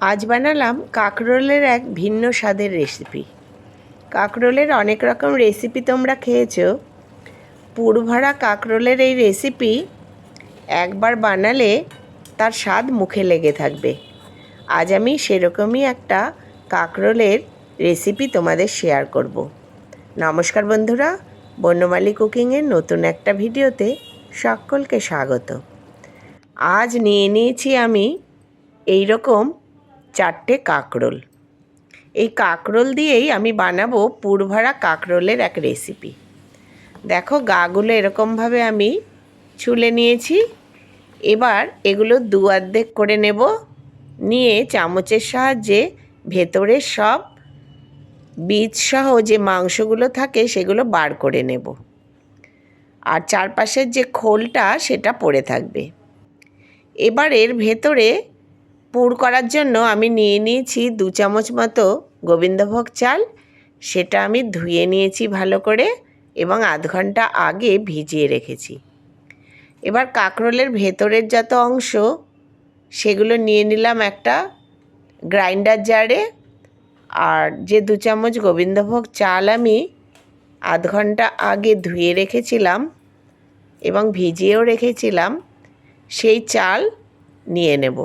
আজ বানালাম কাঁকরোলের এক ভিন্ন স্বাদের রেসিপি কাঁকরোলের অনেক রকম রেসিপি তোমরা খেয়েছো। পুরভরা কাঁকরোলের এই রেসিপি একবার বানালে তার স্বাদ মুখে লেগে থাকবে। আজ আমি সেরকমই একটা কাঁকরোলের রেসিপি তোমাদের শেয়ার করব। নমস্কার বন্ধুরা বন্যমালী কুকিংয়ের নতুন একটা ভিডিওতে সকলকে স্বাগত। আজ নিয়ে নিয়েছি আমি এই রকম চারটে কাঁকরোল। এই কাঁকরোল দিয়েই আমি বানাবো পুরভরা কাঁকরোলের এক রেসিপি দেখো গাগুলো এরকমভাবে আমি ছুলে নিয়েছি। এবার এগুলো দু অর্ধেক করে নেব। নিয়ে চামচের সাহায্যে ভেতরের সব বীজসহ যে মাংসগুলো থাকে সেগুলো বার করে নেব। আর চারপাশের যে খোলটা সেটা পড়ে থাকবে। এবার এর ভেতরে পুর করার জন্য আমি নিয়ে নিয়েছি দু চামচ মতো গোবিন্দভোগ চাল। সেটা আমি ধুয়ে নিয়েছি ভালো করে এবং আধ ঘণ্টা আগে ভিজিয়ে রেখেছি। এবার কাঁকরোলের ভেতরের যত অংশ, সেগুলো নিয়ে নিলাম একটা গ্রাইন্ডার জারে। আর যে দু চামচ গোবিন্দভোগ চাল আমি আধ ঘণ্টা আগে ধুয়ে রেখেছিলাম এবং ভিজিয়েও রেখেছিলাম, সেই চাল নিয়ে নেব।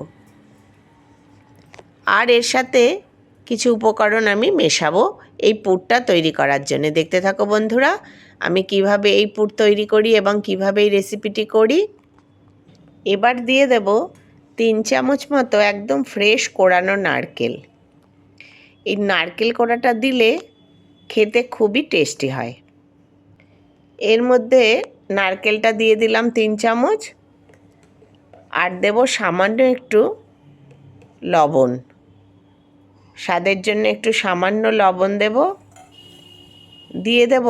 আর এর সাথে কিছু উপকরণ আমি মেশাবো এই পুরটা তৈরি করার জন্য। দেখতে থাকো বন্ধুরা, আমি কীভাবে এই পুর তৈরি করি এবং কীভাবে এই রেসিপিটি করি। এবার দিয়ে দেব তিন চামচ মতো একদম ফ্রেশ কোড়ানো নারকেল। এই নারকেল কোড়াটা দিলে খেতে খুবই টেস্টি হয়। এর মধ্যে নারকেলটা দিয়ে দিলাম তিন চামচ। আর দেব সামান্য একটু লবণ। স্বাদের জন্য একটু সামান্য লবণ দেব। দিয়ে দেব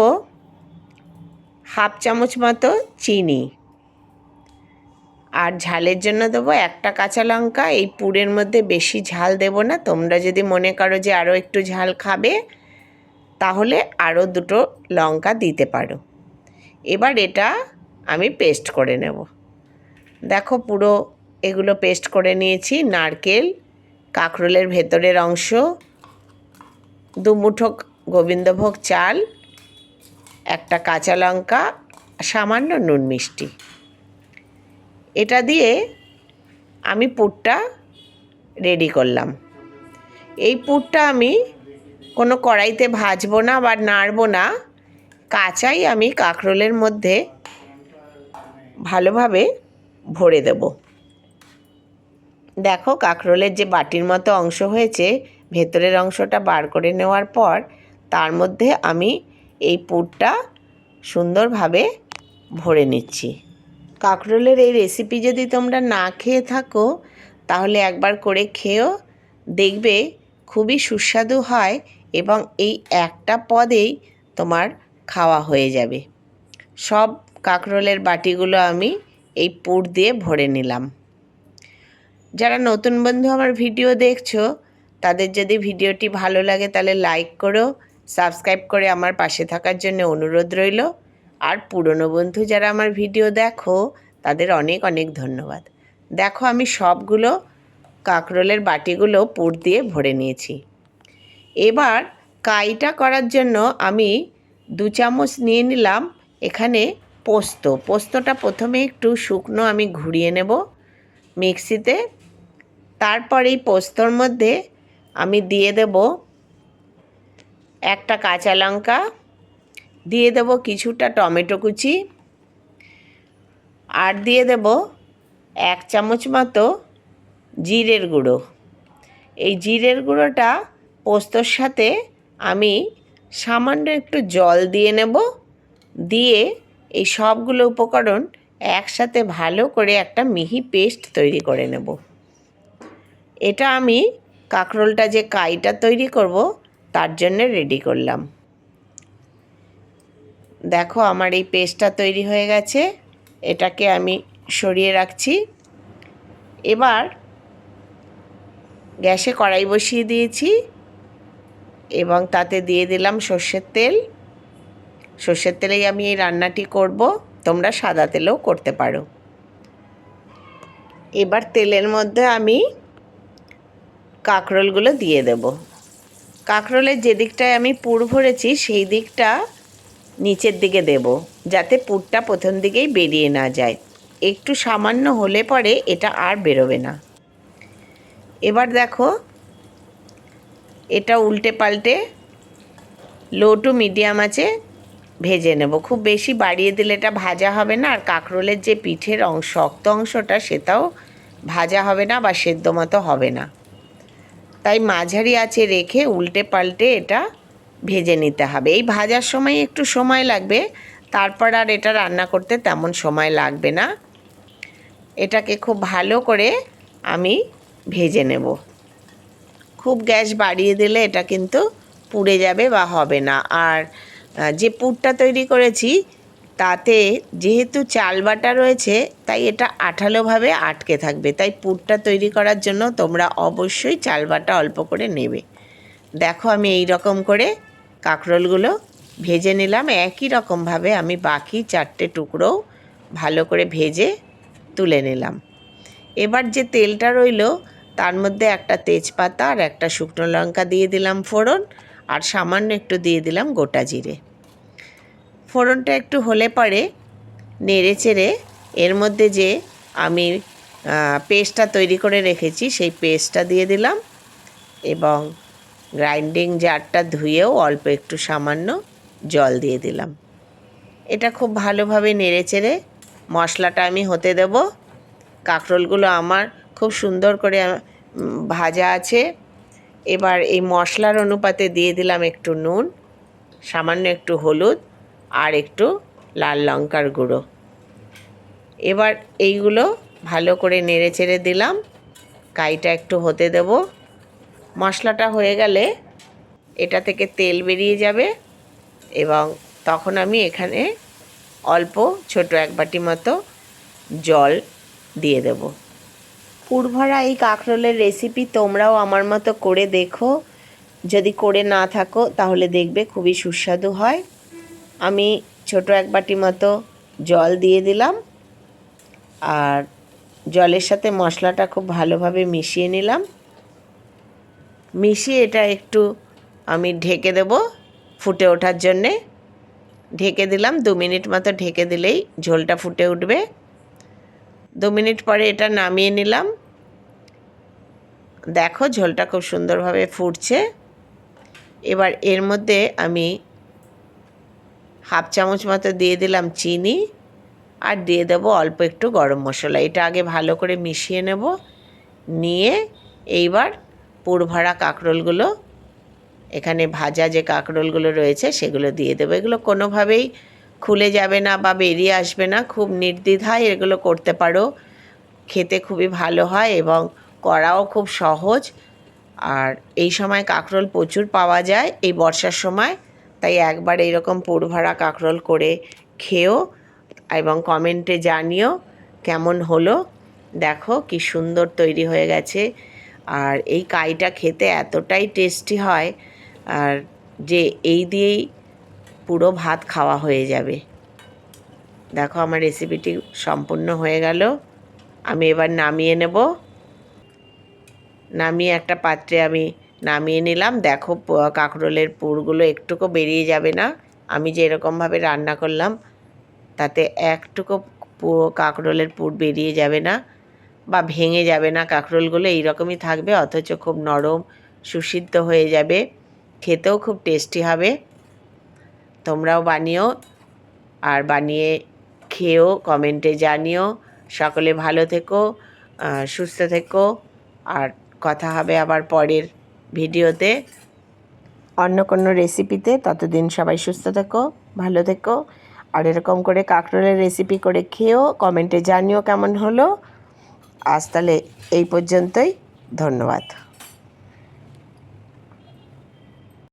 হাফ চামচ মতো চিনি। আর ঝালের জন্য দেবো একটা কাঁচা লঙ্কা, এই পুরের মধ্যে বেশি ঝাল দেব না। তোমরা যদি মনে করো যে আরও একটু ঝাল খাবে, তাহলে আরও দুটো লঙ্কা দিতে পারো। এবার এটা আমি পেস্ট করে নেব। দেখো পুরো এগুলো পেস্ট করে নিয়েছি, নারকেল কাঁকরোলের ভেতরের অংশ, দু মুঠো গোবিন্দভোগ চাল, একটা কাঁচা লঙ্কা, সামান্য নুন মিষ্টি। এটা দিয়ে আমি পুরটা রেডি করলাম। এই পুরটা আমি কোনো কড়াইতে ভাজবো না বা নাড়বো না, কাঁচাই আমি কাঁকরোলের মধ্যে ভালোভাবে ভরে দেব। দেখো, কাঁকরোলের যে বাটির মতো অংশ হয়েছে, ভেতরের অংশটা বার করে নেওয়ার পর তার মধ্যে আমি এই পুরটা সুন্দরভাবে ভরে নিচ্ছি। কাঁকরোলের এই রেসিপি যদি তোমরা না খেয়ে থাকো, তাহলে একবার করে খেয়েও দেখবে খুবই সুস্বাদু হয় এবং এই একটা পদেই তোমার খাওয়া হয়ে যাবে। সব কাঁকরোলের বাটিগুলো আমি এই পুর দিয়ে ভরে নিলাম। যারা নতুন বন্ধু আমার ভিডিও দেখছ, তাদের যদি ভিডিওটি ভালো লাগে তাহলে লাইক করো সাবস্ক্রাইব করে আমার পাশে থাকার জন্য অনুরোধ রইল। আর পুরনো বন্ধু যারা আমার ভিডিও দেখো, তাদের অনেক অনেক ধন্যবাদ। দেখো আমি সবগুলো কাঁকরোলের বাটিগুলো পুর দিয়ে ভরে নিয়েছি। এবার কাইটা করার জন্য আমি দু চামচ নিয়ে নিলাম এখানে পোস্ত। পোস্তটা প্রথমে একটু শুকনো আমি ঘুরিয়ে নেব। মিক্সিতে তারপর এই পোস্তর মধ্যে আমি দিয়ে দেব একটা কাঁচা লঙ্কা, দিয়ে দেব কিছুটা টমেটো কুচি আর দিয়ে দেব এক চামচ মতো জিরের গুঁড়ো। এই জিরের গুঁড়োটা পোস্তর সাথে আমি সামান্য একটু জল দিয়ে নেব, দিয়ে এই সবগুলো উপকরণ একসাথে ভালো করে একটা মিহি পেস্ট তৈরি করে নেব। এটা আমি কাঁকরোলটা যে কাইটা তৈরি করব, তার জন্য রেডি করলাম। দেখো আমার এই পেস্টটা তৈরি হয়ে গেছে, এটাকে আমি সরিয়ে রাখছি। এবার গ্যাসে কড়াই বসিয়ে দিয়েছি, এবং তাতে দিয়ে দিলাম সর্ষের তেল। সর্ষের তেলেই আমি এই রান্নাটি করব, তোমরা সাদা তেলেও করতে পারো। এবার তেলের মধ্যে আমি কাঁকরোলগুলো দিয়ে দেব। কাঁকরোলের যে দিকটায় আমি পুর ভরেছি, সেই দিকটা নিচের দিকে দেব, যাতে পুরটা প্রথম দিকেই বেরিয়ে না যায়। একটু সামান্য হলে পরে এটা আর বেরোবে না। এবার দেখো, এটা উল্টে পাল্টে লো টু মিডিয়াম আছে, ভেজে নেব। খুব বেশি বাড়িয়ে দিলে এটা ভাজা হবে না, আর কাঁকরোলের যে পিঠের অংশ শক্ত অংশটা সেটাও ভাজা হবে না বা সেদ্ধ মতো হবে না। তাই মাঝারি আছে রেখে উল্টে পাল্টে এটা ভেজে নিতে হবে। এই ভাজার সময় একটু সময় লাগবে, তারপর আর এটা রান্না করতে তেমন সময় লাগবে না। এটাকে খুব ভালো করে আমি ভেজে নেব। খুব গ্যাস বাড়িয়ে দিলে এটা কিন্তু পুড়ে যাবে বা হবে না। আর যে পুরটা তৈরি করেছি তাতে যেহেতু চাল বাটা রয়েছে, তাই এটা আঠালোভাবে আটকে থাকবে। তাই পুরটা তৈরি করার জন্য তোমরা অবশ্যই চাল বাটা অল্প করে নেবে। দেখো আমি এই রকম করে কাঁকরোলগুলো ভেজে নিলাম। একই রকমভাবে আমি বাকি চারটে টুকরোও ভালো করে ভেজে তুলে নিলাম। এবার যে তেলটা রইল, তার মধ্যে একটা তেজপাতা আর একটা শুকনো লঙ্কা দিয়ে দিলাম ফোড়ন, আর সামান্য একটু দিয়ে দিলাম গোটা জিরে। ফোড়নটা একটু হলে পরে নেড়ে চেড়ে এর মধ্যে যে আমি পেস্টটা তৈরি করে রেখেছি, সেই পেস্টটা দিয়ে দিলাম এবং গ্রাইন্ডিং জারটা ধুয়েও অল্প একটু সামান্য জল দিয়ে দিলাম। এটা খুব ভালোভাবে নেড়ে চেড়ে মশলাটা আমি হতে দেব। কাঁকরোলগুলো আমার খুব সুন্দর করে ভাজা আছে। এবার এই মশলার অনুপাতে দিয়ে দিলাম একটু নুন, সামান্য একটু হলুদ আর একটু লাল লঙ্কার গুঁড়ো। এবার এইগুলো ভালো করে নেড়ে চেড়ে দিলাম। কাইটা একটু হতে দেব। মশলাটা হয়ে গেলে এটা থেকে তেল বেরিয়ে যাবে এবং তখন আমি এখানে অল্প ছোট এক বাটি মতো জল দিয়ে দেব। পুরভরা এই কাঁকরোলের রেসিপি তোমরাও আমার মতো করে দেখো। যদি করে না থাকো, তাহলে দেখবে খুবই সুস্বাদু হয়। আমি ছোট এক বাটি মতো জল দিয়ে দিলাম আর জলের সাথে মশলাটা খুব ভালোভাবে মিশিয়ে নিলাম। মিশিয়ে এটা একটু আমি ঢেকে দেব ফুটে ওঠার জন্যে। ঢেকে দিলাম, দু মিনিট মতো ঢেকে দিলেই ঝোলটা ফুটে উঠবে। দু মিনিট পরে এটা নামিয়ে নিলাম। দেখো ঝোলটা খুব সুন্দরভাবে ফুটছে। এবার এর মধ্যে আমি হাফ চামচ মতো দিয়ে দিলাম চিনি আর দিয়ে দেবো অল্প একটু গরম মশলা। এটা আগে ভালো করে মিশিয়ে নেব। নিয়ে এইবার পুরভরা কাঁকরোলগুলো, এখানে ভাজা যে কাঁকরোলগুলো রয়েছে সেগুলো দিয়ে দেবো। এগুলো কোনোভাবেই খুলে যাবে না বা বেরিয়ে আসবে না, খুব নির্দ্বিধায় এগুলো করতে পারো। খেতে খুবই ভালো হয় এবং করাও খুব সহজ। আর এই সময় কাঁকরোল প্রচুর পাওয়া যায়। এই বর্ষার সময় তাই একবার এইরকম পুরভরা কাঁকরোল করে খেও এবং কমেন্টে জানিও কেমন হলো। দেখো কি সুন্দর তৈরি হয়ে গেছে। আর এই কাইটা খেতে এতটাই টেস্টি হয় আর যে এই দিয়েই পুরো ভাত খাওয়া হয়ে যাবে। দেখো আমার রেসিপিটি সম্পূর্ণ হয়ে গেল। আমি এবার নামিয়ে নেব। নামিয়ে একটা পাত্রে আমি নামিয়ে নিলাম। দেখো কাঁকরোলের পুরগুলো একটুকু বেরিয়ে যাবে না। আমি যে এরকমভাবে রান্না করলাম, তাতে একটুকু কাঁকরোলের পুর বেরিয়ে যাবে না বা ভেঙে যাবে না। কাঁকরোলগুলো এইরকমই থাকবে, অথচ খুব নরম, সুসিদ্ধ হয়ে যাবে। খেতেও খুব টেস্টি হবে। তোমরাও বানিও আর বানিয়ে খেয়েও, কমেন্টে জানিও। সকলে ভালো থেকো সুস্থ থেকো। আর কথা হবে আবার পরের ভিডিওতে। অন্য কোনো রেসিপিতে, ততদিন সবাই সুস্থ থেকো, ভালো থেকো। আর এরকম করে কাঁকরোলের রেসিপি করে খেয়েও কমেন্টে জানিও কেমন হলো। আজ তাহলে এই পর্যন্তই, ধন্যবাদ।